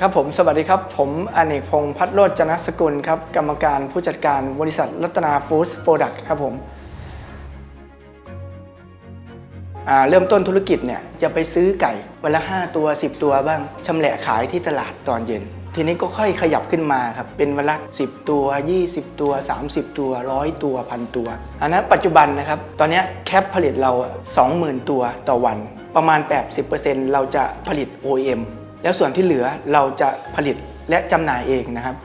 ครับผมสวัสดีครับ ผมอเนกพงษ์พัฒโรจนสกุลครับ กรรมการผู้จัดการบริษัทรัตนาฟู้ดโปรดักต์ครับผมเริ่มต้นธุรกิจเนี่ยจะไปซื้อไก่วันละ 5 ตัว 10 ตัวบ้างชำแหละขายที่ตลาดตอนเย็น ทีนี้ก็ค่อยขยับขึ้นมาครับ เป็นวันละ 10 ตัว 20 ตัว 30 ตัว 100 ตัวพันตัว อันนั้นปัจจุบันนะครับ ตอนนี้แคปผลิตเราอะ20,000 ตัวต่อวัน ประมาณ 80%เราจะผลิต OEM แล้วส่วนที่เหลือเราจะผลิตและจำหน่ายเองนะครับ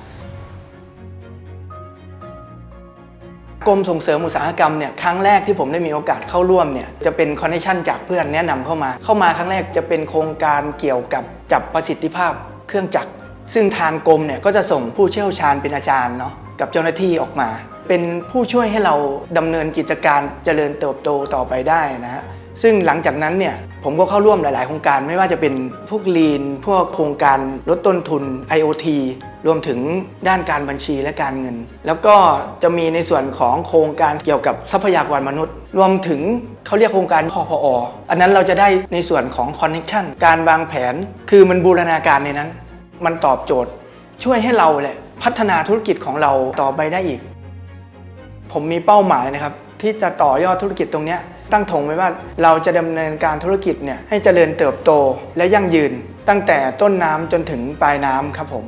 กรมส่งเสริมอุตสาหกรรมเนี่ยครั้งแรกที่ผมได้มีโอกาสเข้าร่วมเนี่ยจะเป็นคอนเนคชั่นจากเพื่อนแนะนำเข้ามา เข้ามาครั้งแรกจะเป็นโครงการเกี่ยวกับจับประสิทธิภาพเครื่องจักร ซึ่งทางกรมเนี่ยก็จะส่งผู้เชี่ยวชาญเป็นอาจารย์เนาะกับเจ้าหน้าที่ออกมา เป็นผู้ช่วยให้เราดำเนินกิจการเจริญเติบโตต่อไปได้นะฮะ ซึ่งหลังจากนั้นเนี่ยผมก็เข้าร่วมหลาย ๆ โครงการไม่ว่าจะเป็นพวก Lean พวกโครงการลดต้นทุน IoT รวมถึงด้านการบัญชีและการเงิน แล้วก็จะมีในส่วนของโครงการเกี่ยวกับทรัพยากรมนุษย์ รวมถึงเขาเรียกโครงการพอพออันนั้นเราจะได้ในส่วนของ Connection การวางแผน คือมันบูรณาการในนั้น มันตอบโจทย์ ช่วยให้เราแหละพัฒนาธุรกิจของเราต่อไปได้อีก ผมมีเป้าหมายนะครับ ที่จะต่อยอดธุรกิจตรงนี้ตั้งธงไว้ว่าเราจะดำเนินการธุรกิจเนี่ยให้เจริญเติบโตและยั่งยืน ตั้งแต่ต้นน้ำจนถึงปลายน้ำครับผม